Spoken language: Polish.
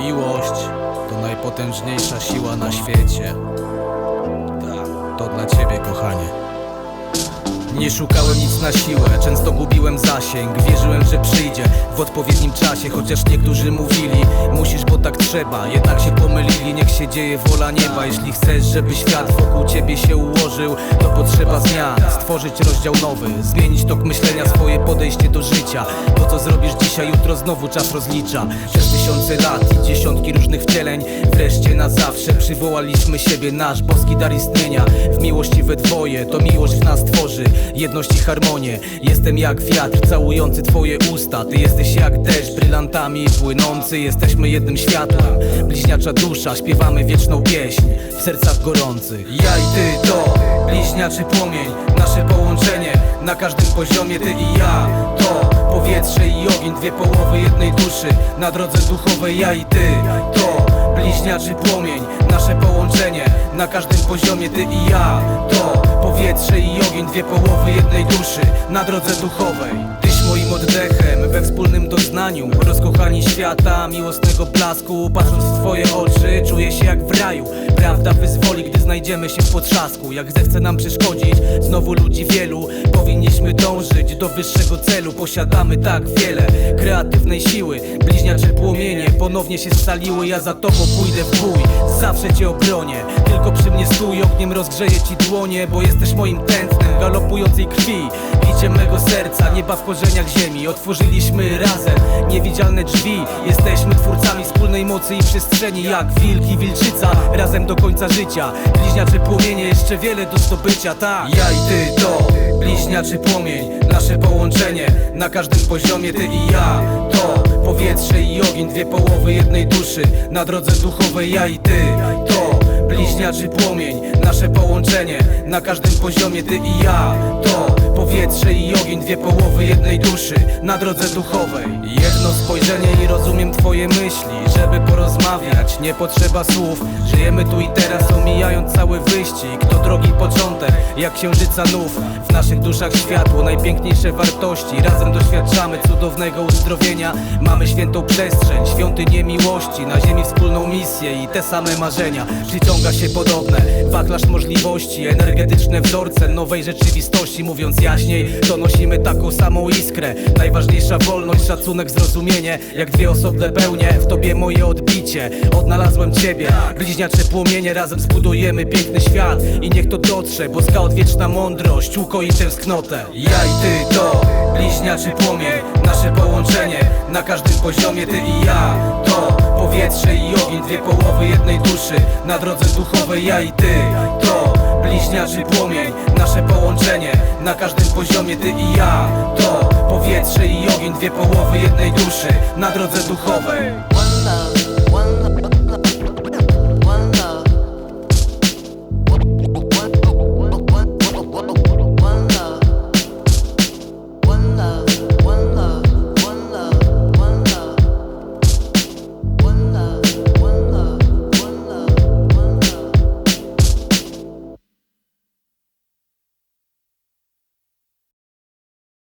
Miłość to najpotężniejsza siła na świecie. Tak, to dla ciebie, kochanie. Nie szukałem nic na siłę, często gubiłem zasięg. Wierzyłem, że przyjdzie w odpowiednim czasie Chociaż niektórzy mówili, musisz, bo tak trzeba. Jednak się pomylili, niech się dzieje wola nieba. Jeśli chcesz, żeby świat wokół ciebie się ułożył To potrzeba zmian, stworzyć rozdział nowy Zmienić tok myślenia, swoje podejście do życia. To co zrobisz dzisiaj, jutro znowu czas rozlicza. Przez tysiące lat i dziesiątki różnych wcieleń. Wreszcie na zawsze przywołaliśmy siebie. Nasz boski dar istnienia W miłości we dwoje, to miłość w nas tworzy Jedność i harmonię Jestem jak wiatr całujący twoje usta. Ty jesteś jak deszcz, brylantami płynący. Jesteśmy jednym światłem. Bliźniacza dusza, śpiewamy wieczną pieśń W sercach gorących. Ja i ty to bliźniaczy płomień Nasze połączenie. Na każdym poziomie Ty i ja to powietrze i ogień Dwie połowy jednej duszy. Na drodze duchowej ja i ty to bliźniaczy płomień Nasze połączenie. Na każdym poziomie Ty i ja to powietrze i ogień Dwie połowy jednej duszy na drodze duchowej. Tyś moim oddechem wspólnym doznaniu. Rozkochani świata, miłosnego blasku. Patrząc w twoje oczy czuję się jak w raju. Prawda wyzwoli, gdy znajdziemy się w potrzasku. Jak zechce nam przeszkodzić, znowu ludzi wielu. Powinniśmy dążyć do wyższego celu. Posiadamy tak wiele kreatywnej siły. Bliźniacze płomienie ponownie się scaliły. Ja za tobą pójdę w bój, zawsze cię obronię. Tylko przy mnie stój, ogniem rozgrzeję ci dłonie Bo jesteś moim tętnem galopującej krwi Biciem mego serca, nieba w korzeniach ziemi. Otworzyliśmy razem niewidzialne drzwi. Jesteśmy twórcami wspólnej mocy i przestrzeni Jak wilk i wilczyca, razem do końca życia. Bliźniacze płomienie, jeszcze wiele do zdobycia, tak. Ja i ty to bliźniaczy płomień Nasze połączenie. Na każdym poziomie Ty i ja to powietrze i ogień Dwie połowy jednej duszy. Na drodze duchowej Ja i ty to bliźniaczy płomień Nasze połączenie. Na każdym poziomie Ty i ja to powietrze i ogień Dwie połowy jednej duszy na drodze duchowej. Jedno spojrzenie i rozumiem twoje myśli. Żeby porozmawiać nie potrzeba słów. Żyjemy tu i teraz omijając cały wyścig. To drogi początek jak księżyca nów W naszych duszach światło, najpiękniejsze wartości. Razem doświadczamy cudownego uzdrowienia. Mamy świętą przestrzeń, świątynię miłości Na ziemi wspólną misję i te same marzenia. Przyciąga się podobne, wachlarz możliwości. Energetyczne wzorce nowej rzeczywistości. Mówiąc jaśniej, to nosimy taką samą iskrę. Najważniejsza wolność, szacunek, zrozumienie. Jak dwie osobne pełnie, w tobie moje odbicie. Odnalazłem ciebie, bliźniacze płomienie. Razem zbudujemy piękny świat I niech to dotrze, boska odwieczna mądrość Ukoi tęsknotę. Ja i ty to bliźniaczy płomień Nasze połączenie. Na każdym poziomie Ty i ja to powietrze i ogień Dwie połowy jednej duszy. Na drodze duchowej Ja i ty to bliźniaczy płomień Nasze połączenie. Na każdym poziomie Ty i ja to powietrze i ogień Dwie połowy jednej duszy. Na drodze duchowej